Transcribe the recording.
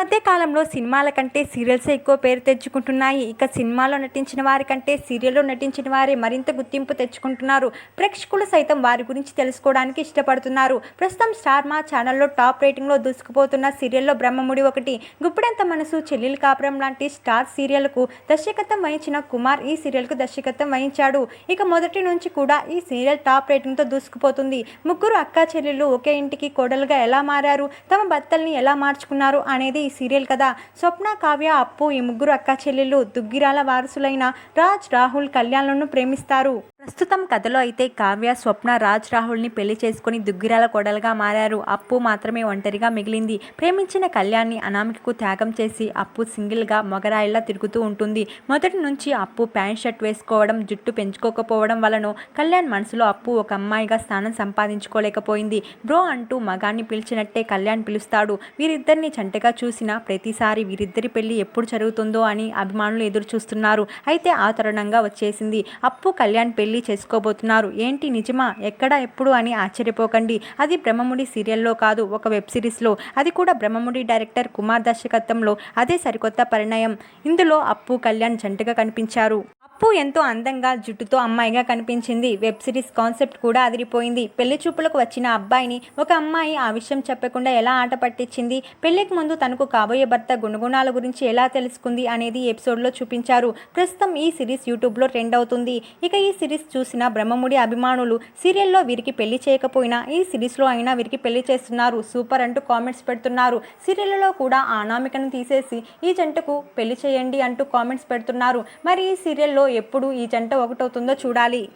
మధ్య కాలంలో సినిమాల కంటే సీరియల్స్ ఎక్కువ పేరు తెచ్చుకుంటున్నాయి. ఇక సినిమాలో నటించిన వారి కంటే సీరియల్లో నటించిన వారే మరింత గుర్తింపు తెచ్చుకుంటున్నారు. ప్రేక్షకులు సైతం వారి గురించి తెలుసుకోవడానికి ఇష్టపడుతున్నారు. ప్రస్తుతం స్టార్ మా ఛానల్లో టాప్ రేటింగ్లో దూసుకుపోతున్న సీరియల్లో బ్రహ్మముడి ఒకటి గుప్పిడంత మనసు చెల్లెలు కాపురం లాంటి స్టార్ సీరియల్కు దర్శకత్వం వహించిన కుమార్ ఈ సీరియల్కు దర్శకత్వం వహించాడు. ఇక మొదటి నుంచి కూడా ఈ సీరియల్ టాప్ రేటింగ్తో దూసుకుపోతుంది. ముగ్గురు అక్కా చెల్లెళ్ళు ఒకే ఇంటికి కోడలుగా ఎలా మారారు? తమ భర్తల్ని ఎలా మార్చుకున్నారు? అనేది సీరియల్ కదా. స్వప్న కావ్య అప్పు ఈ ముగ్గురు అక్కా చెల్లెళ్ళు దుగ్గిరాల వారసులైన రాజ్ రాహుల్ కళ్యాణ్లను ప్రేమిస్తారు. ప్రస్తుతం కథలో అయితే కావ్య స్వప్న రాజ్ రాహుల్ని పెళ్ళి చేసుకుని దుగ్గిరాల కొడలుగా మారారు. అప్పు మాత్రమే ఒంటరిగా మిగిలింది. ప్రేమించిన కళ్యాణ్ని అనామికకు త్యాగం చేసి అప్పు సింగిల్గా మొగరాయిలా తిరుగుతూ ఉంటుంది. మొదటి నుంచి అప్పు ప్యాంట్ షర్ట్ వేసుకోవడం జుట్టు పెంచుకోకపోవడం వలన కళ్యాణ్ మనసులో అప్పు ఒక అమ్మాయిగా స్థానం సంపాదించుకోలేకపోయింది. బ్రో అంటూ మగాన్ని పిలిచినట్టే కళ్యాణ్ పిలుస్తాడు. వీరిద్దరిని చంటగా చూసిన ప్రతిసారి వీరిద్దరి పెళ్ళి ఎప్పుడు జరుగుతుందో అని అభిమానులు ఎదురు చూస్తున్నారు అయితే ఆ తరుణంగా వచ్చేసింది. అప్పు కళ్యాణ్ పెళ్ళి చేసుకోబోతున్నారు. ఏంటి నిజమా? ఎక్కడ ఎప్పుడు అని ఆశ్చర్యపోకండి. అది బ్రహ్మముడి సీరియల్లో కాదు ఒక వెబ్ సిరీస్లో. అది కూడా బ్రహ్మముడి డైరెక్టర్ కుమార్ దర్శకత్వంలో. అదే సరికొత్త పరిణయం. ఇందులో అప్పు కళ్యాణ్ జంటగా కనిపించారు. అప్పు ఎంతో అందంగా జుట్టుతో అమ్మాయిగా కనిపించింది. వెబ్ సిరీస్ కాన్సెప్ట్ కూడా అదిరిపోయింది. పెళ్ళి చూపులకు వచ్చిన అబ్బాయిని ఒక అమ్మాయి ఆ విషయం చెప్పకుండా ఎలా ఆట పట్టించింది? పెళ్ళికి ముందు తనకు కాబోయే భర్త గుణగుణాల గురించి ఎలా తెలుసుకుంది అనేది ఎపిసోడ్లో చూపించారు. ప్రస్తుతం ఈ సిరీస్ యూట్యూబ్లో ట్రెండ్ అవుతుంది. ఇక ఈ సిరీస్ చూసిన బ్రహ్మముడి అభిమానులు సీరియల్లో వీరికి పెళ్ళి చేయకపోయినా ఈ సిరీస్లో అయినా వీరికి పెళ్ళి చేస్తున్నారు. సూపర్ అంటూ కామెంట్స్ పెడుతున్నారు. సీరియల్లో కూడా ఆనామికను అనామికను తీసేసి ఈ జంటకు పెళ్ళి చేయండి అంటూ కామెంట్స్ పెడుతున్నారు. మరి ఈ సీరియల్లో ఎప్పుడు ఈ జంట ఒకటవుతుందో చూడాలి.